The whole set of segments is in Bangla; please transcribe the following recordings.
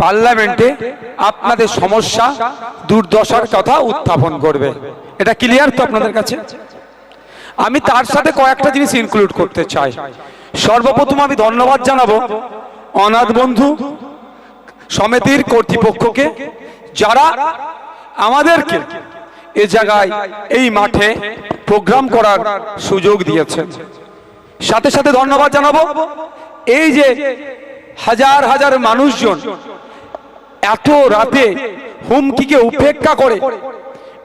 পার্লামেন্টে আপনাদের সমস্যা, দুর্দশার কথা উত্থাপন করবে। এটা ক্লিয়ার তো আপনাদের কাছে? আমি তার সাথে কয়েকটা জিনিস ইনক্লুড করতে চাই। সর্বপ্রথম আমি ধন্যবাদ জানাব অনাথ বন্ধু সমিতির কর্তৃপক্ষকে, যারা আমাদেরকে এ জায়গায়, এই মাঠে প্রোগ্রাম করার সুযোগ দিয়েছেন। সাথে সাথে ধন্যবাদ জানাব এই যে হাজার হাজার মানুষজন এত রাতে হুমকিকে উপেক্ষা করে,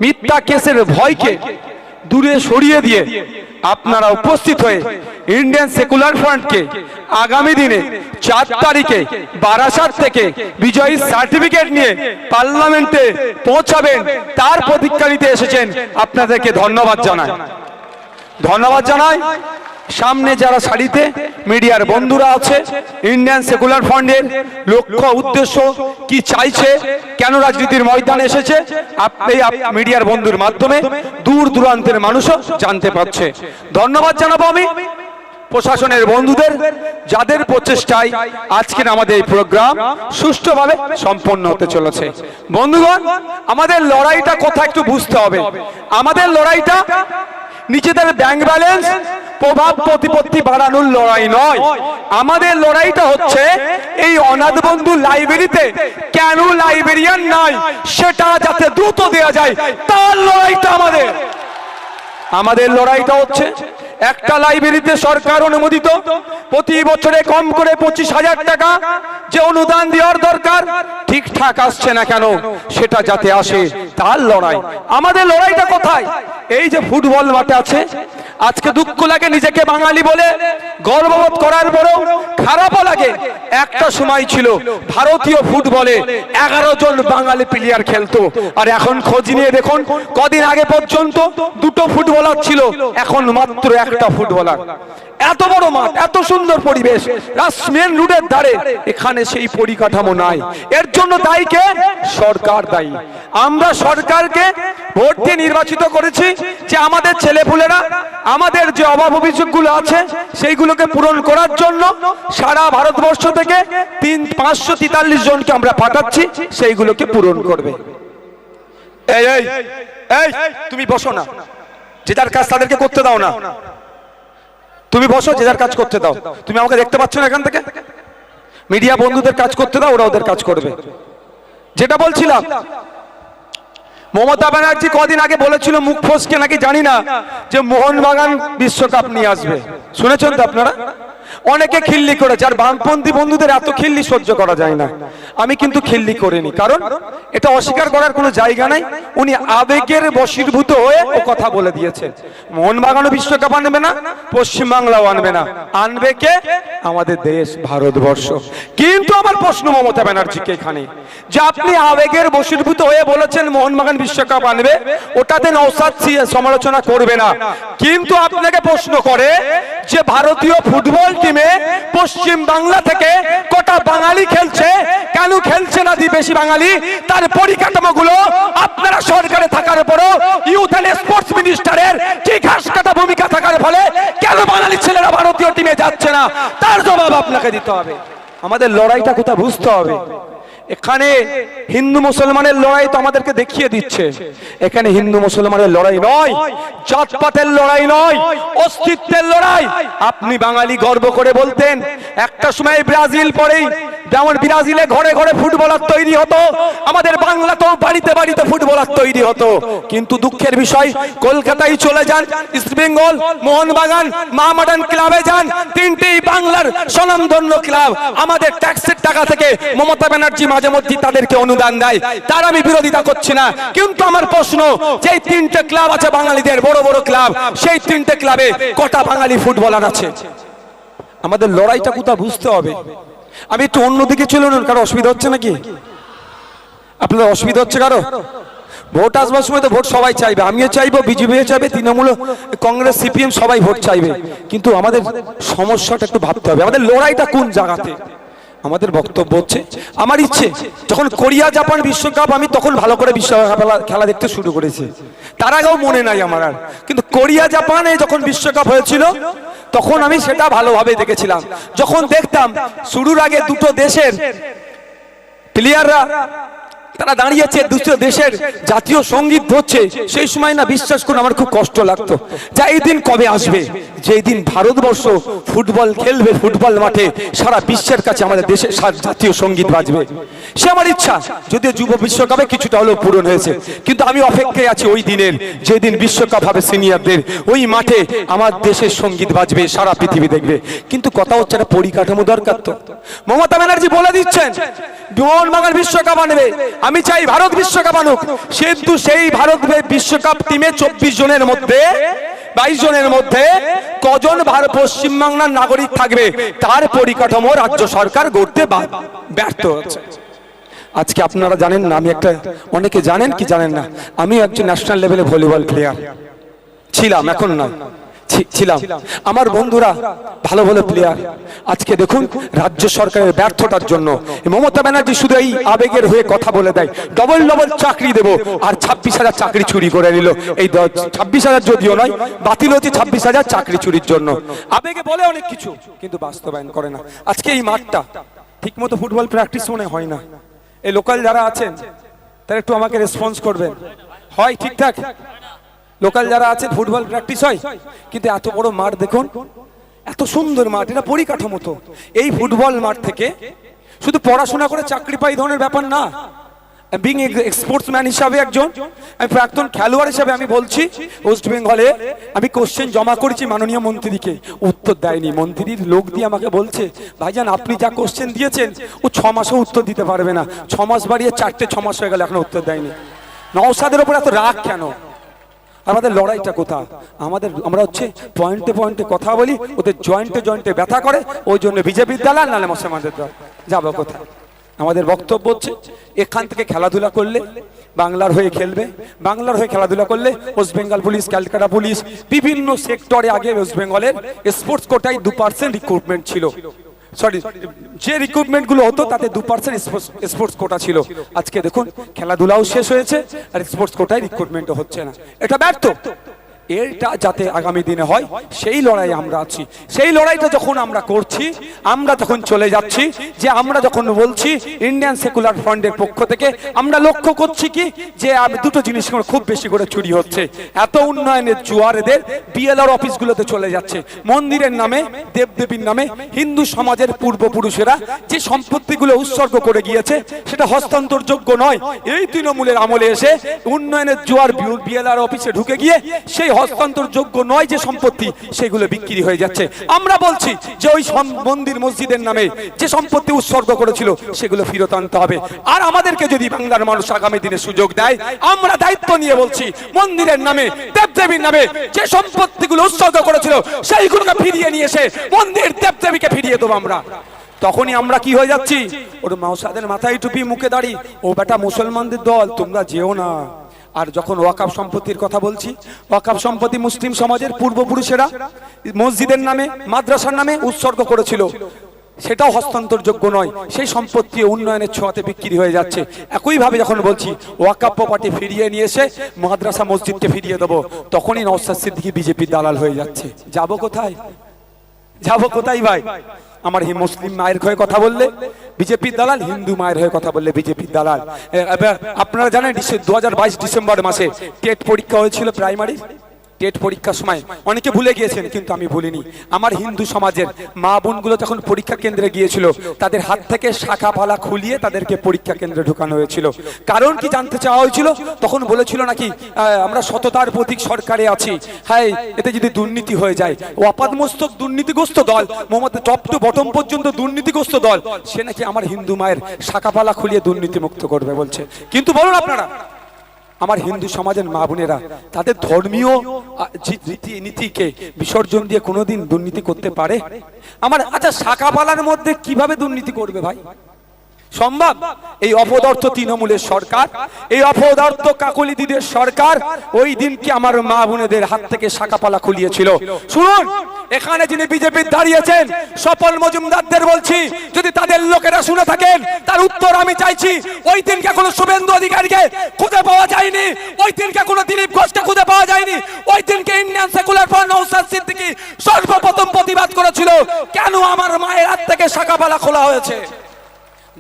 মিথ্যা কেসের ভয়কে দূরে সরিয়ে দিয়ে আপনারা উপস্থিত হয়ে ইন্ডিয়ান সেকুলার ফ্রন্টকে আগামী দিনে চার তারিখে বারাসাত থেকে বিজয়ী সার্টিফিকেট নিয়ে পার্লামেন্টে পৌঁছাবেন। তার প্রতীক্ষা নিতে এসেছেন আপনাদেরকে ধন্যবাদ জানাই। ধন্যবাদ জানাই। সামনে যারা সারিতে মিডিয়ার বন্ধুরা আছে ইন্ডিয়ান সেকুলার ফান্ডের লক্ষ্য, উদ্দেশ্য কি চাইছে, কেন রাজনীতির ময়দানে এসেছে, আপনি মিডিয়ার বন্ধুর মাধ্যমে দূর দূরান্তের মানুষও জানতে পারছে। ধন্যবাদ জানাব আমি প্রশাসনের বন্ধুদের, যাদের প্রচেষ্টায় আজকের আমাদের এই প্রোগ্রাম সুষ্ঠুভাবে সম্পন্ন হতে চলেছে। বন্ধুগণ, আমাদের লড়াইটা কোথায় একটু বুঝতে হবে। আমাদের লড়াইটা নিজেদের ব্যাংক ব্যালেন্স প্রভাব প্রতিপত্তি বাড়ানোর লড়াই নয়। আমাদের লড়াইটা হচ্ছে এই অনাথ বন্ধু লাইব্রেরিতে কেন লাইব্রেরিয়ান নাই, সেটা যাতে দ্রুত দেওয়া যায়, তার লড়াইটা আমাদের। আমাদের লড়াইটা হচ্ছে একটা লাইব্রেরিতে সরকার অনুমোদিত, প্রতি বছরে কম করে পঁচিশ হাজার টাকা যে অনুদান দেওয়ার দরকার, ঠিকঠাক আসছে না কেন, সেটা যাতে আসে, তার লড়াই। আমাদের লড়াইটা কোথায়? এই যে ফুটবল মাঠে আছে আজকে দুঃখ লাগে নিজেকে বাঙালি বলে, গর্ববোধ করার পরেও খারাপও লাগে। একটা সময় ছিল, ভারতীয় ফুটবলে এগারো জন বাঙালি প্লেয়ার খেলতো। আর এখন খোঁজ নিয়ে দেখুন, কদিন আগে পর্যন্ত দুটো ফুটবলার ছিল, এখন মাত্র একটা ফুটবলার। এত বড় মাঠ, এত সুন্দর পরিবেশ মেন রুটের ধারে, এখানে সেই পরিকাঠামো নাই। এর জন্য দায়ী কে? সরকার দায়ী। আমরা সরকারকে ভোট দিয়ে নির্বাচিত করেছি যে আমাদের ছেলেপুলেরা আমাদের যে অভাব অভিযোগগুলো আছে, সেইগুলোকে পূরণ করার জন্য সারা ভারতবর্ষ থেকে তিন, পাঁচশো তেতাল্লিশ জনকে আমরা পাঠাচ্ছি, সেইগুলোকে পূরণ করবে। তুমি বসো না। যে যার কাজ তাদেরকে করতে দাও না। তুমি বসো, যে যার কাজ করতে দাও। তুমি আমাকে দেখতে পাচ্ছ না এখান থেকে? মিডিয়া বন্ধুদের কাজ করতে দাও, ওরা ওদের কাজ করবে। যেটা বলছিলাম মমতা ব্যানার্জি কদিন আগে বলেছিল মুখ ফসকে, নাকি জানি না, যে মোহনবাগান বিশ্বকাপ নিয়ে আসবে। শুনেছেন তো আপনারা? অনেকে খিল্লি করেছে, আর বামপন্থী বন্ধুদের এত খিল্লি সহ্য করা যায় না। আমি কিন্তু খিল্লি করিনি, কারণ এটা অস্বীকার করার কোনো জায়গা নাই। উনি আবেগের বশীভূত হয়ে ও কথা বলে দিয়েছে। মোহনবাগানও বিশ্বকাপ আনবে না পশ্চিমবাংলাও আনবে না। আনবে কে? আমাদের দেশ, ভারতবর্ষ। কিন্তু আমার প্রশ্ন মমতা ব্যানার্জিকে এখানে, যে আপনি আবেগের বশীভূত হয়ে বলেছেন মোহনবাগান বিশ্বকাপ আনবে, ওটাতে নৌসাদ সমালোচনা করবে না। কিন্তু আপনাকে প্রশ্ন করে যে ভারতীয় ফুটবল টিমে পশ্চিম বাংলা থেকে কটা বাঙালি খেলছে, কেন খেলছে না বেশি বাঙালি? তার পরিকাঠামোগুলো আপনারা সরকারে থাকার পরও ইউথ অ্যান্ড স্পোর্টস মিনিস্টারের কি ঘাস কাটা ভূমিকা থাকার ফলে কেন বাঙালি ছেলেরা ভারতীয় টিমে যাচ্ছে না? তার জবাব আপনাকে দিতে হবে। আমাদের লড়াইটা কোথা বুঝতে হবে? এখানে হিন্দু মুসলমানের লড়াই তো আমাদেরকে দেখিয়ে দিচ্ছে। এখানে হিন্দু মুসলমানের লড়াই নয়, জাতপাতের লড়াই নয়, অস্তিত্বের লড়াই। আপনি বাঙালি গর্ব করে বলতেন, একটা সময় ব্রাজিল পরেই যেমন ব্রাজিলে ঘরে ঘরে ফুটবলার তৈরি হতো, আমাদের বাংলাতেও বাড়িতে বাড়িতে ফুটবলার তৈরি হতো। কিন্তু দুঃখের বিষয়, কলকাতায় চলে যান ইস্ট বেঙ্গল, মোহনবাগান মামাডান ক্লাবে যান, তিনটেই বাংলার স্বনামধন্য ক্লাব। আমাদের ট্যাক্সের টাকা থেকে মমতা ব্যানার্জি মাঝে মধ্যে তাদেরকে অনুদান দেয়। তার আমি বিরোধিতা করছি না। কিন্তু আমার প্রশ্ন যে তিনটে ক্লাব আছে বাঙালিদের, বড় বড় ক্লাব, সেই তিনটে ক্লাবে কটা বাঙালি ফুটবলার আছে? আমাদের লড়াইটা কোথা বুঝতে হবে? আমি একটু অন্যদিকে চলে নুন কারও অসুবিধা হচ্ছে নাকি? আপনাদের অসুবিধা হচ্ছে কারও? ভোট আসবার সময় তো ভোট সবাই চাইবে, আমিও চাইব, বিজেপিও চাইবে, তৃণমূল, কংগ্রেস, সিপিএম সবাই ভোট চাইবে। কিন্তু আমাদের সমস্যাটা একটু ভাবতে হবে, আমাদের লড়াইটা কোন জায়গাতে? আমাদের বক্তব্য হচ্ছে, আমার ইচ্ছে, যখন কোরিয়া জাপান বিশ্বকাপ, আমি তখন ভালো করে বিশ্বকাপ খেলা- খেলা দেখতে শুরু করেছি। তার আগেও মনে নাই আমার আর। কিন্তু কোরিয়া জাপানে যখন বিশ্বকাপ হয়েছিল তখন আমি সেটা ভালোভাবে দেখেছিলাম। যখন দেখতাম শুরুর আগে দুটো দেশের প্লেয়াররা তারা দাঁড়িয়েছে দুটো দেশের জাতীয় সংগীত ধরছে। সেই সময় না বিশ্বাস করুন, আমার খুব কষ্ট লাগতো। যা এই দিন কবে আসবে? যেই দিন ভারতবর্ষ ফুটবল খেলবে ফুটবল মাঠে, সারা বিশ্বের কাছে আমাদের দেশের জাতীয় সংগীত বাজবে। সে আমার ইচ্ছা, যদিও যুব বিশ্বকাপে কিছুটা হলেও পূরণ হয়েছে, কিন্তু আমি অপেক্ষায় আছি ওই দিনের, যেদিন বিশ্বকাপ হবে সিনিয়রদের, ওই মাঠে আমার দেশের সংগীত বাজবে, সারা পৃথিবী দেখবে। কিন্তু কথা হচ্ছে একটা পরিকাঠামো দরকার তো। মমতা ব্যানার্জি বলে দিচ্ছেন মোহনবাগান বিশ্বকাপ আনবে। আমি চাই ভারত বিশ্বকাপ আনুক। কিন্তু সেই ভারত বিশ্বকাপ টিমে চব্বিশ জনের মধ্যে, বাইশ জনের মধ্যে কজন ভারত পশ্চিমবাংলার নাগরিক থাকবে? তার পরিকাঠামো রাজ্য সরকার গড়তে ব্যর্থ হচ্ছে। আজকে আপনারা জানেন না, আমি একটা, অনেকে জানেন কি জানেন না? আমি একজন ন্যাশনাল লেভেলে ভলিবল প্লেয়ার ছিলাম, এখন না ছিলাম। আমার বন্ধুরা, ভালো ভালো প্লেয়ার আজকে দেখুন, রাজ্য সরকারের ব্যর্থতার জন্য মমতা ব্যানার্জি শুধু এই আবেগের হয়ে কথা বলে দেয়। ডবল ডবল চাকরি দেব আর ছাব্বিশ হাজার চাকরি চুরি করে নিল। এই ছাব্বিশ হাজার যদিও নয়, বাতিল হচ্ছে ছাব্বিশ হাজার চাকরি চুরির জন্য। আবেগে বলে অনেক কিছু, কিন্তু বাস্তবায়ন করে না। আজকে এই মাঠটা ঠিক মতো ফুটবল প্র্যাকটিস মনে হয় না। এই লোকাল যারা আছেন, তারা একটু আমাকে রেসপন্স করবেন। হয় ঠিকঠাক? লোকাল যারা আছে ফুটবল প্র্যাকটিস হয়, কিন্তু এত বড় মাঠ দেখুন, এত সুন্দর মাঠ, এটা পরিকাঠামো তো। এই ফুটবল মাঠ থেকে শুধু পড়াশোনা করে চাকরি পাই ধরনের ব্যাপার না। বিং স্পোর্টসম্যান হিসাবে একজন, আমি প্রাক্তন খেলোয়াড় হিসাবে আমি বলছি ওয়েস্ট বেঙ্গলে আমি কোশ্চেন জমা করেছি মাননীয় মন্ত্রীকে উত্তর দেয়নি। মন্ত্রীর লোক দিয়ে আমাকে বলছে, ভাইজান, আপনি যা কোশ্চেন দিয়েছেন, ও ছ মাসও উত্তর দিতে পারবে না। ছ মাস বাড়িয়ে চারটে, ছ মাস হয়ে গেল, এখনও উত্তর দেয়নি। নওসাদের ওপর এত রাগ কেন? আমাদের লড়াইটা কোথা? আমাদের, আমরা হচ্ছে পয়েন্টে পয়েন্টে কথা বলি, ওদের জয়েন্টে জয়েন্টে ব্যথা করে, ওই জন্য বিজেপির দালাল নালে মুসলমানদের দল। যাব কোথায়? আমাদের বক্তব্য হচ্ছে, এখান থেকে খেলাধুলা করলে বাংলার হয়ে খেলবে, বাংলার হয়ে খেলাধুলা করলে West Bengal police, Calcutta police, বিভিন্ন সেক্টরে আগে ওয়েস্ট বেঙ্গলের স্পোর্টস কোটায় দু পার্সেন্ট রিক্রুটমেন্ট ছিল। সরি যে রিক্রুটমেন্টগুলো হতো, তাতে দু পার্সেন্ট স্পোর্টস কোটা ছিল। আজকে দেখুন, খেলাধুলাও শেষ হয়েছে, আর স্পোর্টস কোটায় রিক্রুটমেন্টও হচ্ছে না। এটা ব্যর্থ। এটা যাতে আগামী দিনে হয়, সেই লড়াই আমরা আছি। সেই লড়াইটা যখন আমরা করছি, আমরা যখন চলে যাচ্ছি, যে আমরা যখন বলছি ইন্ডিয়ান সেকুলার ফ্রন্টের পক্ষ থেকে, আমরা লক্ষ্য করছি কি, যে দুটো জিনিস খুব বেশি করে চুরি হচ্ছে। এত উন্নয়নের জুয়ারেদের বিএলআর অফিসগুলোতে চলে যাচ্ছে। মন্দিরের নামে, দেবদেবীর নামে, হিন্দু সমাজের পূর্বপুরুষেরা যে সম্পত্তিগুলো উৎসর্গ করে গিয়েছে, সেটা হস্তান্তরযোগ্য নয়। এই তৃণমূলের আমলে এসে উন্নয়নের জোয়ার বিএলআর অফিসে ঢুকে গিয়ে, সেই হস্তান্তরযোগ্য নয় যে সম্পত্তি সেগুলো বিক্রি হয়ে যাচ্ছে। আমরা বলছি যে ওই মন্দির মসজিদের নামে যে সম্পত্তি উৎসর্গ করেছিল, সেগুলো ফেরত আনতে হবে। আর আমাদেরকে যদি বাংলার মানুষ আগামী দিনে সুযোগ দেয়, আমরা দায়িত্ব নিয়ে বলছি, মন্দিরের নামে, দেবদেবীর নামে যে সম্পত্তিগুলো উৎসর্গ করেছিল, সেইগুলোকে ফিরিয়ে নিয়ে এসে মন্দির দেবদেবীকে ফিরিয়ে দেবো আমরা। তখনই আমরা কি হয়ে যাচ্ছি? ওর মাউসাদের মাথায় টুপি মুখে দাঁড়ি ও বেটা মুসলমানদের দল, তোমরা যেও না। আর যখন ওয়াকাব সম্পত্তির কথা বলছি, ওয়াকাব সম্পত্তি মুসলিম সমাজের পূর্বপুরুষেরা মসজিদের নামে, মাদ্রাসার নামে উৎসর্গ করেছিল। সেটাও হস্তান্তরযোগ্য নয়। সেই সম্পত্তি উন্নয়নের ছোঁয়াতে বিক্রি হয়ে যাচ্ছে। একইভাবে যখন বলছি, ওয়াকাব প্রপার্টি ফিরিয়ে নিয়ে এসে মাদ্রাসা মসজিদকে ফিরিয়ে দেবো, তখনই নওসাদ সিদ্দিকি বিজেপির দালাল হয়ে যাচ্ছে। যাব কোথায়? যাব কোথায় ভাই? আমার হি মুসলিম মায়ের হয়ে কথা বললে বিজেপির দালাল, হিন্দু মায়ের হয়ে কথা বললে বিজেপির দালাল। আপনারা জানেন দু হাজার বাইশ ডিসেম্বর মাসে টেট পরীক্ষা হয়েছিল প্রাইমারি টেট পরীক্ষার সময় অনেকে ভুলে গিয়েছেন, কিন্তু আমি ভুলিনি। আমার হিন্দু সমাজের মা বোনগুলো যখন পরীক্ষা কেন্দ্রে গিয়েছিল, তাদের হাত থেকে শাখা পালা খুলিয়ে তাদেরকে পরীক্ষা কেন্দ্রে ঢুকানো হয়েছিল। কারণ কি জানতে চাওয়া হয়েছিল? তখন বলেছিল নাকি আমরা সততার প্রতীক সরকারে আছি। হ্যাঁ এতে যদি দুর্নীতি হয়ে যায়, ও আপাদমস্তক দুর্নীতিগ্রস্ত দল, মোহাম্মদ টপ টু বটম পর্যন্ত দুর্নীতিগ্রস্ত দল, সে নাকি আমার হিন্দু মায়ের শাখা পালা খুলিয়ে দুর্নীতি মুক্ত করবে, বলছে। কিন্তু বলুন আপনারা আমার হিন্দু সমাজের মা বোনেরা, তাদের ধর্মীয় রীতি, নীতিকে বিসর্জন দিয়ে কোনোদিন দুর্নীতি করতে পারে? আমার আচ্ছা শাখাপালার মধ্যে কীভাবে দুর্নীতি করবে ভাই? সম্ভব? এই অপদার্থ তৃণমূলের সরকার, এই অপদার্থ কাকলি দিদের সরকার ওই দিনকে আমার মা বোনেদের হাত থেকে শাখাপালা খুলিয়েছিল। শুনুন, এখানে যিনি বিজেপির দাঁড়িয়েছেন সফল মজুমদারদের বলছি, যদি তাদের লোকেরা শুনে থাকেন, তার উত্তর আমি চাইছি, ওই দিনকে কোনো শুভেন্দু অধিকারীকে খুঁজে পাওয়া যায়নি, ওই দিনকে কোনো দিলীপ ঘোষকে খুঁজে পাওয়া যায়নি, ওই দিনকে Indian Secular Front Naushad Siddiqui সর্বপ্রথম প্রতিবাদ করেছিল, কেন আমার মায়ের হাত থেকে শাখাপালা খোলা হয়েছে?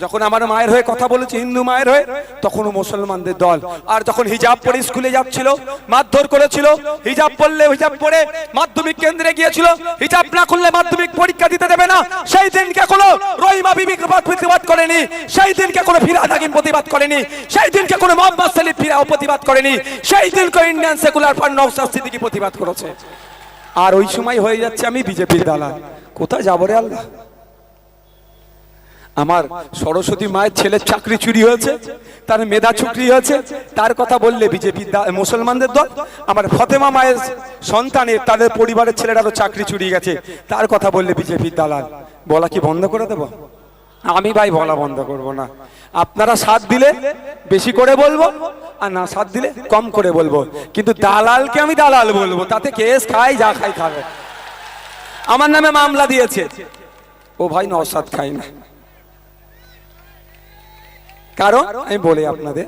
যখন আমার মায়ের হয়ে কথা বলেছে, হিন্দু মায়ের হয়ে, তখনও মুসলমানদের দল। আর যখন হিজাব পরে স্কুলে যাচ্ছিল, মারধর করেছিল, হিজাব পরলে হিজাব পরে মাধ্যমিক কেন্দ্রে গিয়েছিল, হিজাব না করলে মাধ্যমিক পরীক্ষা দিতে দেবে না। সেই দিনকে কোনো রহিমা বিবি প্রতিবাদ করেনি। সেই দিনকে কোনো ফিরাদ হাকিম প্রতিবাদ করেনি। সেই দিনকে কোনো মোহাম্মদ সালিম ফিরাও প্রতিবাদ করেনি। সেই দিনকে Indian Secular Front Naushad Siddiqui প্রতিবাদ করেছে। আর ওই সময় হয়ে যাচ্ছে আমি বিজেপির দালাল। কোথায় যাব রে আল্লাহ? আমার সরস্বতী মায়ের ছেলের চাকরি চুরি হয়েছে, তার মেধা চুরি হয়েছে, তার কথা বললে বিজেপি মুসলমানদের দল, আমার ফতেমা মায়ের সন্তানের, তাদের পরিবারের ছেলেরা তো চাকরি চুরি গেছে, তার কথা বললে বিজেপির দালাল। বলা কি বন্ধ করে দেব? আমি ভাই বলা বন্ধ করব না। আপনারা সাথ দিলে বেশি করে বলব, আর না সাথ দিলে কম করে বলব। কিন্তু দালালকে আমি দালাল বলব, তাতে কেস খাই যা খাই খাবে। আমার নামে মামলা দিয়েছে। ও ভাই নসাদ খাই না। কারণ আমি বলি আপনাদের,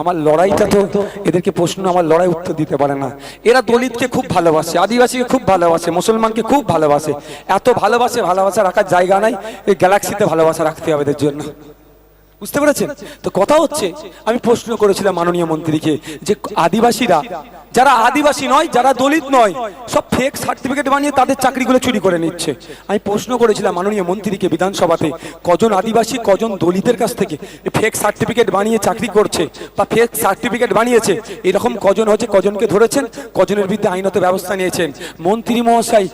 আমার লড়াইটা তো এদেরকে প্রশ্ন, আমার লড়াই উত্তর দিতে পারে না। এরা দলিতকে খুব ভালোবাসে, আদিবাসীকে খুব ভালোবাসে, মুসলমানকে খুব ভালোবাসে। এত ভালোবাসে, ভালোবাসা রাখার জায়গা নাই, এই গ্যালাক্সিতে ভালোবাসা রাখতে হবে এদের জন্য। বুঝতে পেরেছেন? তো কথা হচ্ছে, আমি প্রশ্ন করেছিলাম মাননীয় মন্ত্রীকে যে আদিবাসীরা যারা আদিবাসী নয়, যারা দলিত নয়, সব ফেক সার্টিফিকেট বানিয়ে তাদের চাকরিগুলো চুরি করে নিচ্ছে। আমি প্রশ্ন করেছিলাম মাননীয় মন্ত্রীকে বিধানসভাতে, কজন আদিবাসী, কজন দলিতের কাছ থেকে ফেক সার্টিফিকেট বানিয়ে চাকরি করছে বা ফেক সার্টিফিকেট বানিয়েছে? এরকম কজন হচ্ছে কজনকে ধরেছেন, কজনের বিরুদ্ধে আইনত ব্যবস্থা নিয়েছেন। মন্ত্রী মহাশয়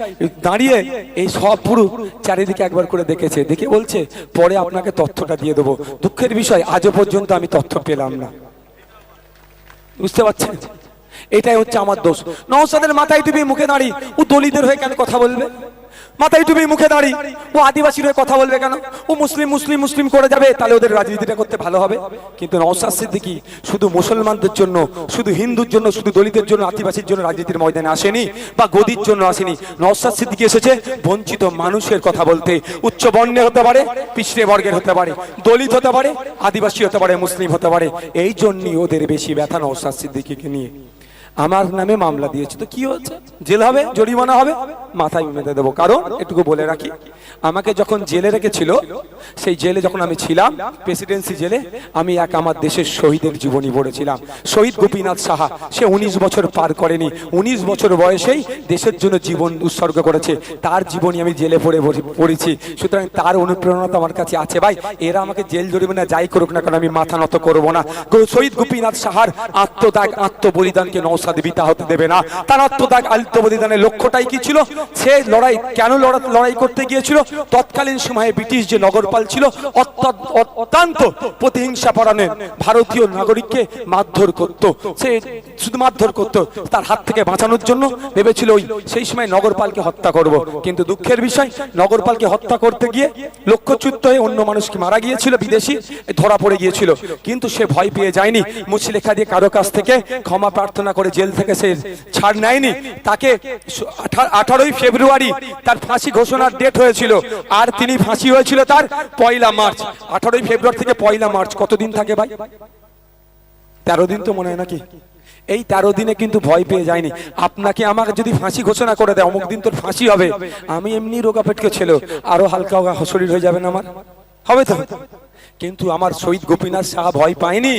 দাঁড়িয়ে এই সব পুরো চারিদিকে একবার করে দেখেছে, দেখে বলছে, পরে আপনাকে তথ্যটা দিয়ে দেবো। দুঃখের বিষয়, আজও পর্যন্ত আমি তথ্য পেলাম না। বুঝতে পারছেন? এটাই হচ্ছে আমার দোষ। নওসাদের মাথায় টুপি মুখে দাঁড়িয়ে, ও দলিতের হয়ে কেন কথা বলবে? মাথায় টুপি মুখে দাঁড়িয়ে, ও আদিবাসীর হয়ে কথা বলবে কেন? ও মুসলিম মুসলিম মুসলিম করে যাবে, তাহলে ওদের রাজনীতিটা করতে ভালো হবে। কিন্তু নওসাদ সিদ্দিকি শুধু মুসলমানদের জন্য, শুধু হিন্দুর জন্য, শুধু দলিতের জন্য, আদিবাসীর জন্য রাজনীতির ময়দানে আসেনি বা গদির জন্য আসেনি। নওসাদ সিদ্দিকি এসেছে বঞ্চিত মানুষের কথা বলতে। উচ্চ বর্ণের হতে পারে, পিছড়ে বর্গের হতে পারে, দলিত হতে পারে, আদিবাসী হতে পারে, মুসলিম হতে পারে। এই জন্যই ওদের বেশি ব্যথা নওসাদ সিদ্দিকিকে নিয়ে। আমার নামে মামলা দিয়েছে। তো কি হচ্ছে? জেল হবে? জরিমানা হবে? মাথায় মেঁধে দেবো। কারণ এটুকু বলে রাখি, আমাকে যখন জেলে রেখেছিল, সেই জেলে যখন আমি ছিলাম, প্রেসিডেন্সি জেলে, আমি এক আমার দেশের শহীদের জীবনী পড়েছিলাম। শহীদ গোপীনাথ সাহা, সে উনিশ বছর পার করেনি। উনিশ বছর বয়সেই দেশের জন্য জীবন উৎসর্গ করেছে। তার জীবনী আমি জেলে পড়ে পড়ে- পড়েছি। সুতরাং তার অনুপ্রেরণা তো আমার কাছে আছে। ভাই, এরা আমাকে জেল জরিমানা যাই করুক না কারণ আমি মাথা নত করব না। শহীদ গোপীনাথ সাহার আত্মত্যাগ, আত্মবলিদানকে বিতা হতে দেবে না। তার লক্ষ্যটাই কি ছিল? সে লড়াই কেন লড়া- লড়াই করতে গিয়েছিল? তৎকালীন সময়ে ব্রিটিশ যে নগরপাল ছিল অত্যন্ত ভারতীয় নাগরিককে মারধর করত। সে শুধু মারধর করত, তার হাত থেকে বাঁচানোর জন্য ভেবেছিল ওই সেই সময় নগরপালকে হত্যা করব। কিন্তু দুঃখের বিষয়, নগরপালকে হত্যা করতে গিয়ে লক্ষ্যচ্যুত হয়ে অন্য মানুষকে মারা গিয়েছিল? বিদেশি? ধরা পড়ে গিয়েছিল। কিন্তু সে ভয় পেয়ে যায়নি। মুচলেখা দিয়ে কারও কাছ থেকে ক্ষমা প্রার্থনা করে জেল থেকে সে ছাড় নেয়নি, তাকে আঠারোই ফেব্রুয়ারি তার ফাঁসি ঘোষণার ডেট হয়েছিল। আর তিনি ফাঁসি হয়েছিল তার পয়লা মার্চ। আঠারোই ফেব্রুয়ারি থেকে পয়লা মার্চ। কতদিন থাকে ভাই? তেরো দিন তো মনে হয় নাকি? এই তেরো দিনে কিন্তু ভয় পেয়ে যায়নি। আপনাকে আমাকে যদি ফাঁসি ঘোষণা করে দেয়, অমুক দিন তোর ফাঁসি হবে। আমি এমনি রোগা পেটকে ছিল। আরও হালকা শরীর হয়ে না আমার? হবে তো? কিন্তু আমার শহীদ গোপীনাথ সাহা ভয় পায়নি।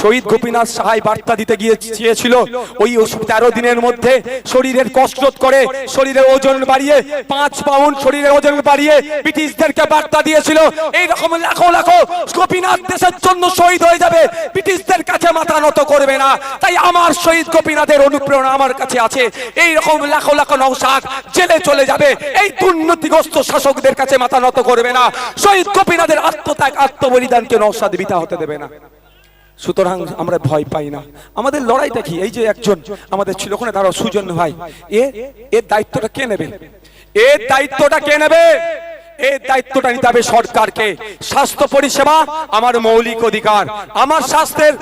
শহীদ গোপীনাথ সাহাই বার্তা দিতে গিয়ে চেয়েছিল, ওই তেরো দিনের মধ্যে শরীরের কসরত করে, শরীরের ওজন বাড়িয়ে, পাঁচ পাউন্ড শরীরের ওজন বাড়িয়ে ব্রিটিশদেরকে বার্তা দিয়েছিল, এইরকম লাখো লাখো গোপীনাথ দেশের জন্য শহীদ হয়ে যাবে, ব্রিটিশদের কাছে মাথা নত করবে না। তাই আমার শহীদ গোপীনাথের অনুপ্রেরণা আমার কাছে আছে। এই রকম লাখো লাখো নৌসাদ জেলে চলে যাবে, এই দুর্নীতিগ্রস্ত শাসকদের কাছে মাথা নত করবে না। শহীদ গোপীনাথের আত্মত্যাগ আত্মবলিদানকে নৌসাদ হতে দেবে না। সুতরাং আমরা ভয় পাই না। আমাদের এই যে একজন আমাদের ছিল। ওখানে সুজন ভাই। এ এর দায়িত্বটা কে নেবে? এর দায়িত্বটা কে নেবে? এই দায়িত্বটা নিতে হবে সরকারকে। স্বাস্থ্য পরিষেবা আমার মৌলিক অধিকার। আমার স্বাস্থ্যের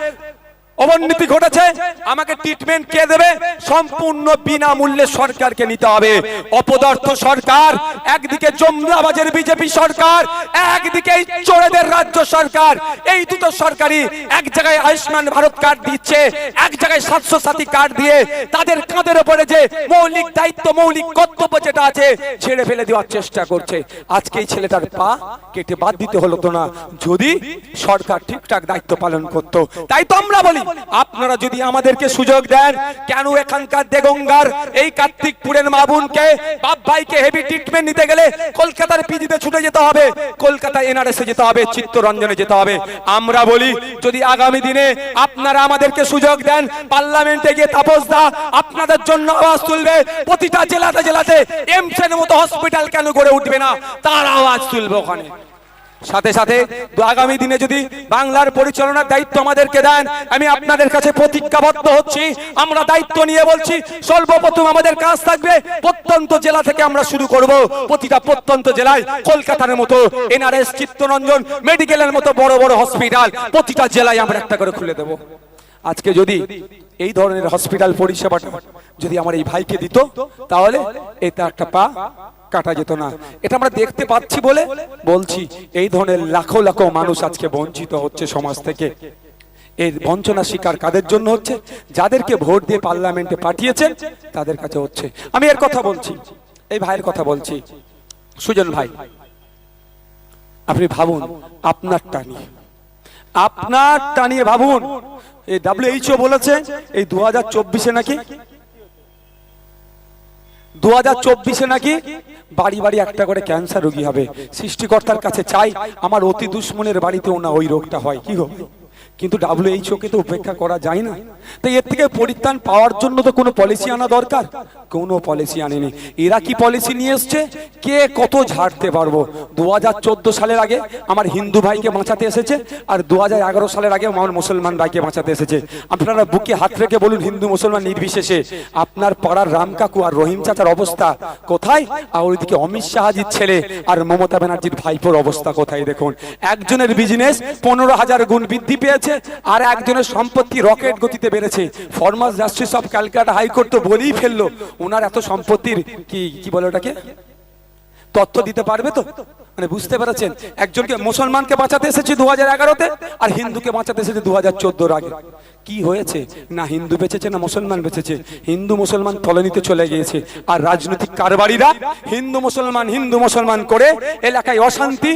অবনতি ঘটেছে, আমাকে ট্রিটমেন্ট কে দেবে? সম্পূর্ণ বিনামূল্যে সরকারকে নিতে হবে। অপদার্থ সরকার, একদিকে জমলাবাজের বিজেপি সরকার, একদিকে চোরেদের রাজ্য সরকার। এই দুটো সরকারি এক জায়গায় আয়ুষ্মান ভারত কার্ড দিচ্ছে, এক জায়গায় স্বাস্থ্য সাথী কার্ড দিয়ে তাদের কাঁধের ওপরে যে মৌলিক দায়িত্ব, মৌলিক কর্তব্য যেটা আছে, ছেড়ে ফেলে দেওয়ার চেষ্টা করছে। আজকে এই ছেলেটার পা কেটে বাদ দিতে হলো তো না। যদি সরকার ঠিকঠাক দায়িত্ব পালন করত। তাই তো আমরা বলি আপনারা যদি আমাদেরকে সুযোগ দেন, কেন এখানকার দেগঙ্গার এই কার্তিকপুরের মাবুনকে বাপ ভাইকে হেভি ট্রিটমেন্ট নিতে গেলে কলকাতার পিজিতে ছুটে যেতে হবে কলকাতা এনআরএসে যেতে হবে, চিত্তরঞ্জনে যেতে হবে। আমরা বলি, যদি আগামী দিনে আপনারা আমাদেরকে সুযোগ দেন, পার্লামেন্টে গিয়ে তাপস দা আপনাদের জন্য আওয়াজ তুলবে, প্রতিটা জেলাতে জেলাতে এমসের মতো হসপিটাল কেন গড়ে উঠবে না? তার আওয়াজ তুলবে ওখানে। সাথে সাথে আগামী দিনে যদি বাংলার পরিচালনার দায়িত্ব আমাদেরকে দেন, আমি আপনাদের কাছে প্রতিজ্ঞাবদ্ধ হচ্ছি। আমরা দায়িত্ব নিয়ে বলছি, সর্বপ্রথম আমাদের কাজ থাকবে প্রত্যন্ত জেলা থেকে আমরা শুরু করব। প্রতিটা প্রত্যন্ত জেলায় কলকাতার মতো এনআরএস, চিত্তরঞ্জন, মেডিকেলের মতো বড় বড় হসপিটাল প্রতিটা জেলায় আমরা একটা করে খুলে দেব। আজকে যদি এই ধরনের হসপিটাল পরিষেবাটা যদি আমার এই ভাইকে দিত, তাহলে এটা একটা পা কাটা যেত না। এটা আমরা দেখতে পাচ্ছি বলে বলছি। এই ধরনের লাখো লাখো মানুষ আজকে বঞ্চিত হচ্ছে সমাজ থেকে। এর বঞ্চনা শিকার কাদের জন্য হচ্ছে? যাদেরকে ভোট দিয়ে পার্লামেন্টে পাঠিয়েছেন, তাদের কাছে হচ্ছে। আমি এর কথা বলছি। এই ভাইয়ের কথা বলছি। সুজন ভাই, আপনি ভাবুন, আপনার টানি। আপনার টানিয়ে ভাবুন। এই ডাব্লিউএইচও বলেছে, এই দু হাজার নাকি? দু হাজার নাকি? বাড়ি বাড়ি একটা করে ক্যান্সার রোগী হবে। সৃষ্টিকর্তার কাছে চাই, আমার অতি দুশ্মনের বাড়িতেও না ওই রোগটা হয়। কি হবে কিন্তু ডাব্লিউএইচও কে তো উপেক্ষা করা যায় না। তাই এর থেকে পরিত্রাণ পাওয়ার জন্য তো কোনো পলিসি আনা দরকার। কোনো পলিসি আনেনি। এরা কি পলিসি নিয়ে এসছে? কে কত ঝাড়তে পারব? দু হাজার চোদ্দ সালের আগে আমার হিন্দু ভাইকে বাঁচাতে এসেছে আর দু হাজার এগারো সালের আগে আমার মুসলমান ভাইকে বাঁচাতে এসেছে। আপনারা বুকে হাত রেখে বলুন, হিন্দু, মুসলমান নির্বিশেষে আপনার পাড়ার রাম কাকু আর রহিম চাচার অবস্থা কোথায়? আর ওইদিকে অমিত শাহাজির ছেলে আর মমতা ব্যানার্জির ভাইপোর অবস্থা কোথায় দেখুন। একজনের বিজনেস পনেরো হাজার গুণ বৃদ্ধি পেয়েছে। আর একজনের সম্পত্তি রকেট গতিতে বেড়েছে। Former justice of Calcutta High Court তো বলেই ফেলল, ওনার এত সম্পত্তির কি কি বলে ওটাকে? তথ্য দিতে পারবে তো? মানে বুঝতে পেরেছেন? একজনকে মুসলমানকে বাঁচাতে এসেছে দু হাজার এগারোতে আর হিন্দুকে বাঁচাতে এসেছে দু হাজার চোদ্দোর আগে? কি হয়েছে? না হিন্দু বেঁচেছে, না মুসলমান বেঁচেছে। হিন্দু মুসলমান তলনিতে চলে গিয়েছে। আর রাজনৈতিক কারবারিরা হিন্দু মুসলমান হিন্দু মুসলমান করে এলাকায় অশান্তি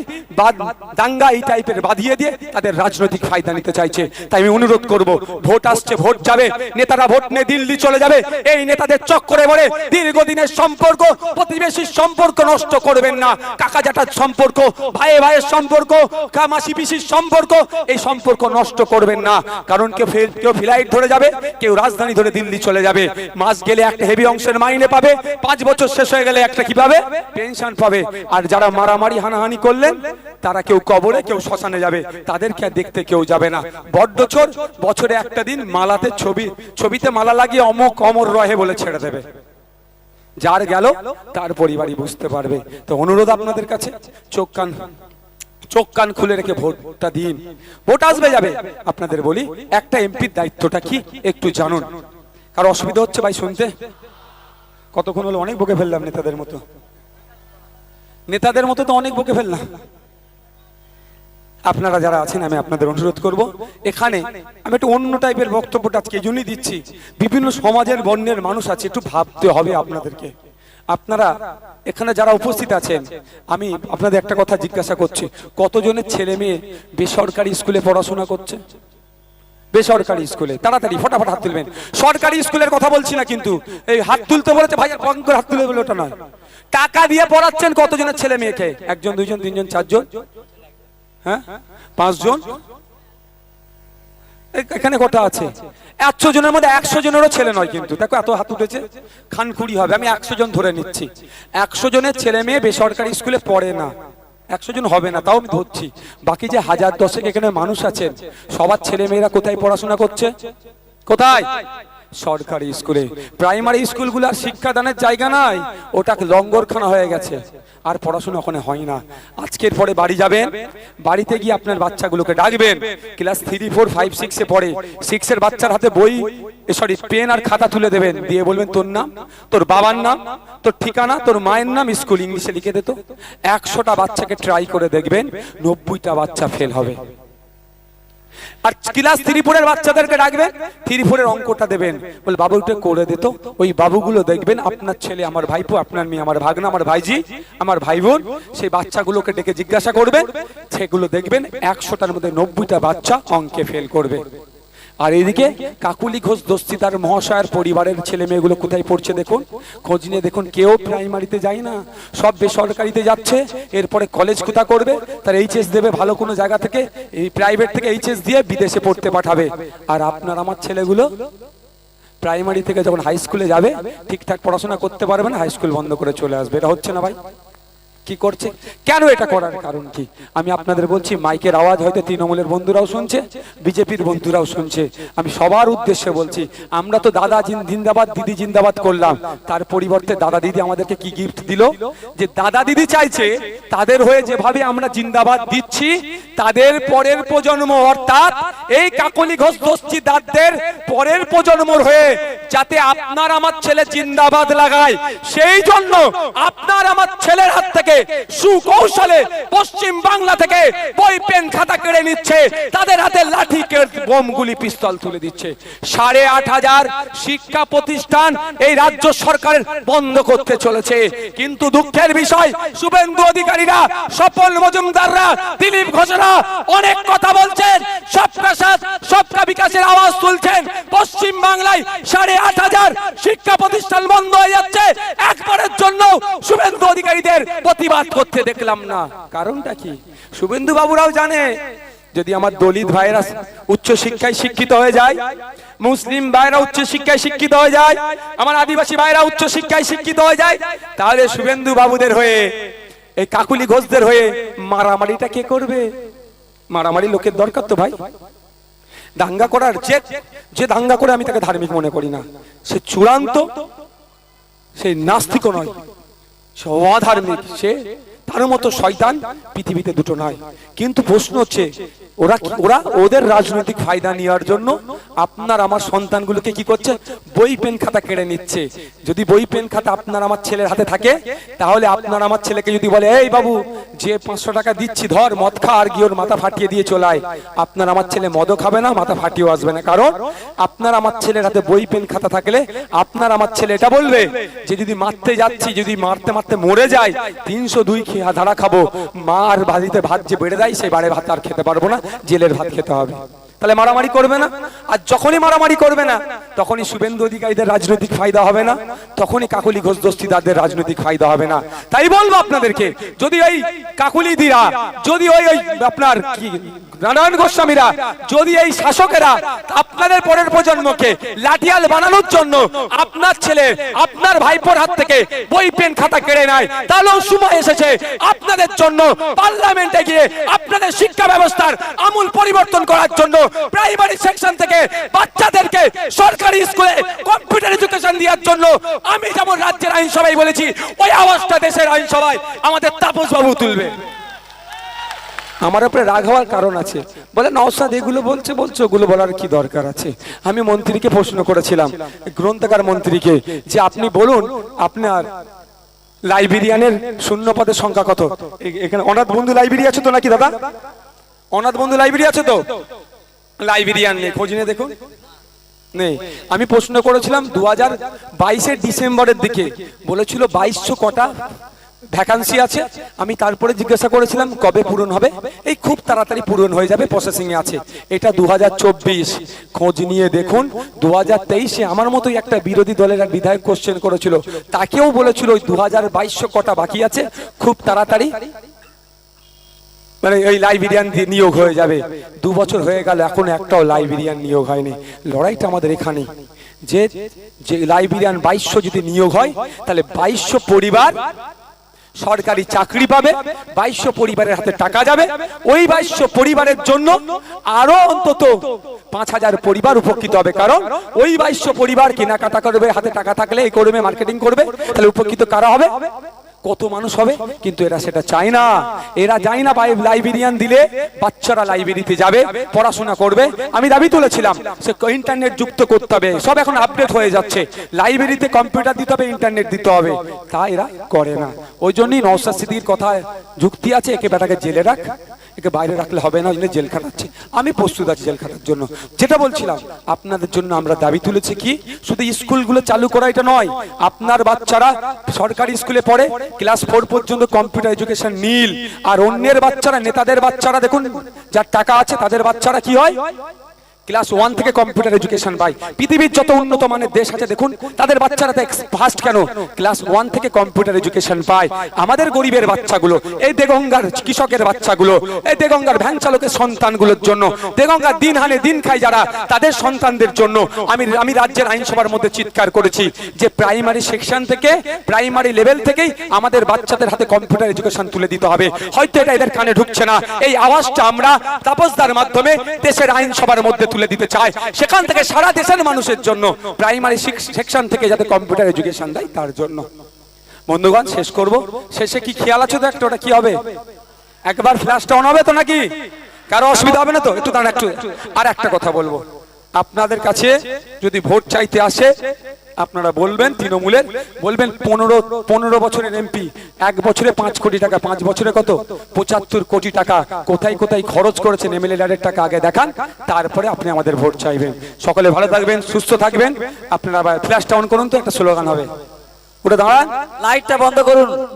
দাঙ্গা এই টাইপের বাঁধিয়ে দিয়ে তাদের রাজনৈতিক ফায়দা নিতে চাইছে। তাই আমি অনুরোধ করব, ভোট আসছে, ভোট যাবে। নেতারা ভোট নিয়ে দিল্লি চলে যাবে। এই নেতাদের চক্করে বলে দীর্ঘদিনের সম্পর্ক, প্রতিবেশীর সম্পর্ক নষ্ট করবেন না। কাকা জাটার ভাইয়ে ভাইয়ের সম্পর্ক কামাসি পিসির সম্পর্ক, এই সম্পর্ক নষ্ট করবেন না। কারণ কেউ কেউ ফ্লাইট ধরে যাবে, কেউ রাজধানী ধরে দিল্লি চলে যাবে। মাস গেলে একটা হেভি অংশের মাইনে পাবে, পাঁচ বছর শেষ হয়ে গেলে একটা কি পাবে? পেনশন পাবে। আর যারা মারামারি হানাহানি করলেন, তারা কেউ কবরে, কেউ শ্মশানে যাবে। তাদেরকে আর দেখতে কেউ যাবে না। বড্ড চোর, বছরে একটা দিন মালাতে ছবি ছবিতে মালা লাগিয়ে অমক অমর রহে বলে ছেড়ে দেবে। যার গেল, তার পরিবারই বুঝতে পারবে। তো অনুরোধ আপনাদের কাছে, চোখ কান চোখ কান খুলে রেখে ভোটটা দিন। ভোট আসবে যাবে। আপনাদের বলি, একটা এমপির দায়িত্বটা কি? একটু জানুন। কার অসুবিধা হচ্ছে ভাই শুনতে? কতক্ষণ হলো? অনেক বকে ফেললাম নেতাদের মতো। নেতাদের মতো তো অনেক বকে ফেললাম। আপনারা যারা আছেন, আমি আপনাদের অনুরোধ করব, এখানে আমি একটু অন্য টাইপের বক্তব্যটা আজকে জন্যই দিচ্ছি। বিভিন্ন সমাজের বর্ণের মানুষ আছে, একটু ভাবতে হবে আপনাদেরকে। আপনারা, এখানে যারা উপস্থিত আছেন, আমি আপনাদের একটা কথা জিজ্ঞাসা করছি। কতজনের ছেলে মেয়ে বেসরকারি স্কুলে পড়াশোনা করছে? বেসরকারি স্কুলে। তাড়াতাড়ি, ফটাফট হাত তুলবেন। সরকারি স্কুলের কথা বলছি না কিন্তু, এই হাত তুলতে বলেছে, ভাই পঙ্ক করে হাত তুলে বলে ওটা নয়। টাকা দিয়ে পড়াচ্ছেন কতজনের ছেলে মেয়েকে? একজন, দুইজন, তিনজন, চারজন? হ্যাঁ? পাঁচজন? এখানে কটা আছে? একশো জনের মধ্যে একশো জনেরও ছেলে নয় কিন্তু। দেখো এত হাত উঠেছে। খানকুড়ি হবে। আমি একশো জন ধরে নিচ্ছি। একশো জনের ছেলে মেয়ে বেসরকারি স্কুলে পড়ে না। একশো জন হবে না, তাও আমি ধরছি। বাকি যে হাজার দশেক এখানে মানুষ আছেন, সবার ছেলে মেয়েরা কোথায় পড়াশোনা করছে? কোথায়? সরকারি স্কুলে। প্রাইমারি স্কুলগুলো আর শিক্ষাদানের জায়গা নাই ওটা লঙ্গরখানা হয়ে গেছে। আর পড়াশোনা ওখানে হয় না। আজকের পরে বাড়ি যাবেন, বাড়িতে গিয়ে আপনার বাচ্চাগুলোকে ডাকবেন। ক্লাস থ্রি, ফোর, ফাইভ, সিক্সে পড়ে। সিক্সের বাচ্চার হাতে বই সরি পেন আর খাতা তুলে দেবেন। দিয়ে বলবেন, তোর নাম? তোর বাবার নাম? তোর ঠিকানা? তোর মায়ের নাম? স্কুল ইংলিশে লিখে দিত একশোটা বাচ্চাকে ট্রাই করে দেখবেন, নব্বইটা বাচ্চা ফেল হবে। আর ক্লাস থ্রি ফোরের বাচ্চাদেরকে ডাকবেন থ্রি ফোরের অঙ্কটা দেবেন। বলে, বাবু, একটু করে দিত ওই বাবুগুলো দেখবেন, আপনার ছেলে, আমার ভাইপো, আপনার মেয়ে, আমার ভাগনা, আমার ভাইজি আমার ভাই বোন, সেই বাচ্চাগুলোকে ডেকে জিজ্ঞাসা করবেন সেগুলো দেখবেন, একশোটার মধ্যে নব্বইটা বাচ্চা অঙ্কে ফেল করবে। আর এদিকে কাকুলি ঘোষ দস্তিদার মহাশয়ের পরিবারের ছেলে মেয়েগুলো কোথায় পড়ছে দেখুন? খোঁজ নিয়ে দেখুন, কেউ প্রাইমারিতে যায় না। সব বেসরকারিতে যাচ্ছে, এরপরে কলেজ কোথা করবে? তার এইচএস দেবে ভালো কোনো জায়গা থেকে, এই প্রাইভেট থেকে এইচএস দিয়ে বিদেশে পড়তে পাঠাবে। আর আপনার আমার ছেলেগুলো? প্রাইমারি থেকে যখন হাই স্কুলে যাবে, ঠিকঠাক পড়াশোনা করতে পারবে না, হাই স্কুল বন্ধ করে চলে আসবে। এটা হচ্ছে না ভাই? কি করছে? কেন এটা করার কারণ কি? আমি আপনাদের বলছি, মাইকের আওয়াজ হয়তো তৃণমূলের বন্ধুরাও শুনছে, বিজেপির বন্ধুরাও শুনছে। আমি সবার উদ্দেশ্যে বলছি, আমরা তো দাদা জিন্দাবাদ, দিদি জিন্দাবাদ করলাম। তার পরিবর্তে দাদা দিদি আমাদেরকে কি গিফট দিল? যে দাদা দিদি চাইছে, তাদের হয়ে যেভাবে আমরা জিন্দাবাদ দিচ্ছি, তাদের পরের প্রজন্ম অর্থাৎ এই কাকলি ঘোষ দস্তিদারদের পরের প্রজন্মর হয়ে যাতে আপনার আমার ছেলে জিন্দাবাদ লাগায়, সেই জন্য আপনার আমার ছেলের হাত থেকে সুকৌশলে পশ্চিম বাংলা থেকে বই, পেন, খাতা কেড়ে নিচ্ছে। তাদের হাতে লাঠি কেড়ে বোম গুলি পিস্তল তুলে দিচ্ছে। সাড়ে আট হাজার শিক্ষা প্রতিষ্ঠান এই রাজ্য সরকারের বন্ধ করতে চলেছে। কিন্তু দুঃখের বিষয়, শুভেন্দু অধিকারীরা সফল মজুমদাররা, দিলীপ ঘোষণা অনেক কথা বলছেন। বিকাশের আওয়াজ তুলছেন। পশ্চিম বাংলায় সাড়ে আট হাজার শিক্ষা প্রতিষ্ঠান বন্ধ হয়ে যাচ্ছে। একবারের জন্য শুভেন্দু অধিকারীদের প্রতিবাদ করতে দেখলাম না। কারণটা কি? শুভেন্দু বাবুরাও জানে, যদি আমার দলিত ভাইরা উচ্চ শিক্ষায় শিক্ষিত হয়ে যায়, মুসলিম ভাইরা উচ্চ শিক্ষায় শিক্ষিত হয়ে যায়, আমার আদিবাসী ভাইরা উচ্চ শিক্ষায় শিক্ষিত হয়ে যায়, তাহলে শুভেন্দু বাবুদের হয়ে, এই কাকুলি ঘোষদের হয়ে মারামারিটা কে করবে? মারামারি লোকের দরকার তো ভাই। দাঙ্গা করার যে যে দাঙ্গা করে আমি তাকে ধার্মিক মনে করি না। সে চূড়ান্ত, সে নাস্তিকও নয়। সে অধার্মিক। সে তার মতো শয়তান পৃথিবীতে দুটো নয়। কিন্তু প্রশ্ন হচ্ছে, ওরা ওরা ওদের রাজনৈতিক ফায়দা নেওয়ার জন্য আপনার আমার সন্তানগুলোকে কি করছে? বই, পেন খাতা কেড়ে নিচ্ছে। যদি বই, পেন খাতা আপনার আমার ছেলের হাতে থাকে, তাহলে আপনার আমার ছেলেকে যদি বলে, এই বাবু যে পাঁচশো টাকা দিচ্ছি, ধর, মদ খা আর গিয়ে ওর মাথা ফাটিয়ে দিয়ে চলায় আপনার আমার ছেলে মদও খাবে না, মাথা ফাটিয়েও আসবে না। কারণ আপনার আমার ছেলের হাতে বই, পেন, খাতা থাকলে আপনার আমার ছেলে এটা বলবে যে, যদি মারতে যাচ্ছি, যদি মারতে মারতে মরে যায় তিনশো দুই ধারা খাব। মা আর বাড়িতে ভাত যে বেড়ে দেয় সেই বাড়ে ভাত আর খেতে পারব না, জেলের ভাত খেতে হবে। তাহলে মারামারি করবে না। আর যখনই মারামারি করবে না, তখনই শুভেন্দু অধিকারীদের রাজনৈতিক ফায়দা হবে না, তখনই কাকুলি ঘোষ দস্তিদারদের রাজনৈতিক ফায়দা হবে না। তাই বলব আপনাদেরকে, যদি ওই কাকুলি দিরা, যদি ওই ওই আপনার কি নারায়ণ গোস্বামীরা, যদি এই শাসকেরা আপনাদের পরের প্রজন্মকে লাঠিয়াল বানানোর জন্য আপনার ছেলে, আপনার ভাইপোর হাত থেকে বই, পেন, খাতা কেড়ে নেয়, তাহলেও সময় এসেছে আপনাদের জন্য পার্লামেন্টে গিয়ে আপনাদের শিক্ষা ব্যবস্থার আমূল পরিবর্তন করার জন্য প্রাইমারি সেকশন থেকে বাচ্চাদেরকে সরকারি স্কুলে কম্পিউটার এডুকেশন দেওয়ার জন্য আমি যেমন রাজ্যের আইনসভায় বলেছি, ওই আওয়াজটা দেশের আইনসভায় আমাদের তাপস বাবু তুলবে। আমার উপরে রাগ হওয়ার কারণ আছে। বলে, নওসাদ, এগুলো বলছে বলছে, ওগুলো বলার কি দরকার আছে? আমি মন্ত্রীকে প্রশ্ন করেছিলাম, গ্রন্থাগার মন্ত্রীকে, যে আপনি বলুন, আপনার লাইব্রেরিয়ানের শূন্য পদের সংখ্যা কত? এখানে অনাথ বন্ধু লাইব্রেরি আছে তো নাকি, দাদা? অনাথ বন্ধু লাইব্রেরি আছে তো? লাইব্রেরিয়ান নেই, খোঁজ নিয়ে দেখুন। নেই। আমি প্রশ্ন করেছিলাম দু হাজার বাইশের ডিসেম্বরের দিকে, বলেছিল বাইশশো কটা ভ্যাকান্সি আছে। আমি তারপরে জিজ্ঞাসা করেছিলাম, কবে পূরণ হবে? এই খুব তাড়াতাড়ি পূরণ হয়ে যাবে প্রসেসিং এ আছে। এটা দু খোঁজ নিয়ে দেখুন দু হাজার তেইশে আমার মতোই একটা বিরোধী দলের এক বিধায়ক কোশ্চেন করেছিল। তাকেও বলেছিল, ওই দু হাজার বাইশশো কটা বাকি আছে, খুব তাড়াতাড়ি। মানে ওই লাইব্রেরিয়ান নিয়োগ হয়ে যাবে। দু বছর হয়ে গেল, এখন একটাও লাইব্রেরিয়ান নিয়োগ হয়নি। লড়াইটা আমাদের এখানে। যে যে লাইব্রেরিয়ান বাইশশো যদি নিয়োগ হয়, তাহলে বাইশশো পরিবার সরকারি চাকরি পাবে বাইশ পরিবারের হাতে টাকা যাবে। ওই বাইশ পরিবারের জন্য আরও অন্তত পাঁচ হাজার পরিবার উপকৃত হবে। কারণ ওই বাইশ পরিবার কেনাকাটা করবে, হাতে টাকা থাকলে এই করবে মার্কেটিং করবে। তাহলে উপকৃত কারা হবে? কত মানুষ হবে, কিন্তু এরা সেটা চায় না। এরা যায় না লাইব্রেরিয়ান দিলে, বাচ্চারা লাইব্রেরিতে যাবে, পড়াশোনা করবে। আমি দাবি তুলেছিলাম, সে ইন্টারনেট যুক্ত করতে হবে। সব এখন আপডেট হয়ে যাচ্ছে। লাইব্রেরিতে কম্পিউটার দিতে হবে ইন্টারনেট দিতে হবে। তা এরা করে না। ওই জন্যই নওসাদ সিদ্দির কথা যুক্তি আছে, একে বেটাকে জেলে রাখ। একে বাইরে রাখলে হবে না ওই জন্য জেল খাটাচ্ছে আমি প্রস্তুত আছি জেল খাটার জন্য। যেটা বলছিলাম, আপনাদের জন্য আমরা দাবি তুলেছি কি? শুধু স্কুলগুলো চালু করা এটা নয়, আপনার বাচ্চারা সরকারি স্কুলে পড়ে, ক্লাস ফোর পর্যন্ত কম্পিউটার এডুকেশন নীল। আর অন্যের বাচ্চারা, নেতাদের বাচ্চারা দেখুন, যার টাকা আছে তাদের বাচ্চারা কি হয়? ক্লাস ওয়ান থেকে কম্পিউটার এডুকেশন পাই পৃথিবীর যত উন্নত মানের দেশ আছে, দেখুন, তাদের বাচ্চারা ফার্স্ট কেন? ক্লাস ওয়ান থেকে কম্পিউটার এডুকেশন পায়। আমাদের গরিবের বাচ্চাগুলো, এই দেগঙ্গার কৃষকের বাচ্চাগুলো, এই দেগঙ্গার ভ্যান চালকের সন্তানগুলোর জন্য, দেগঙ্গার দিন হানে দিন খায় যারা, তাদের সন্তানদের জন্য আমি আমি রাজ্যের আইনসভার মধ্যে চিৎকার করেছি যে প্রাইমারি সেকশন থেকে প্রাইমারি লেভেল থেকেই আমাদের বাচ্চাদের হাতে কম্পিউটার এডুকেশন তুলে দিতে হবে। হয়তো এটা এদের কানে ঢুকছে না। এই আওয়াজটা আমরা তাপসদার মাধ্যমে দেশের আইনসভার মধ্যে তুলে দিতে চায়, সেখান থেকে সারা দেশের মানুষের জন্য প্রাইমারি সেকশন থেকে যাতে কম্পিউটার এডুকেশন দেয়, তার জন্য। বন্ধুগণ, শেষ করব। শেষে কি খেয়াল আছে তো একটা? ওটা কি হবে? একবার ফ্ল্যাশটা অন হবে তো নাকি? কারও অসুবিধা হবে না তো? একটু দাঁড়ান, একটু আর একটা কথা বলব। আপনাদের কাছে যদি ভোট চাইতে আসে আপনারা বলবেন, তৃণমূলের, বলবেন পনেরো পনেরো বছরের এমপি, এক বছরে পাঁচ কোটি টাকা, পাঁচ বছরে কত? পঁচাত্তর কোটি টাকা। কোথায় কোথায় খরচ করেছেন এমএলএ টাকা আগে দেখান, তারপরে আপনি আমাদের ভোট চাইবেন। সকলে ভালো থাকবেন, সুস্থ থাকবেন। আপনারা ফ্ল্যাশটা অন করুন তো, একটা স্লোগান হবে। ওটা দাঁড়ান। লাইটটা বন্ধ করুন।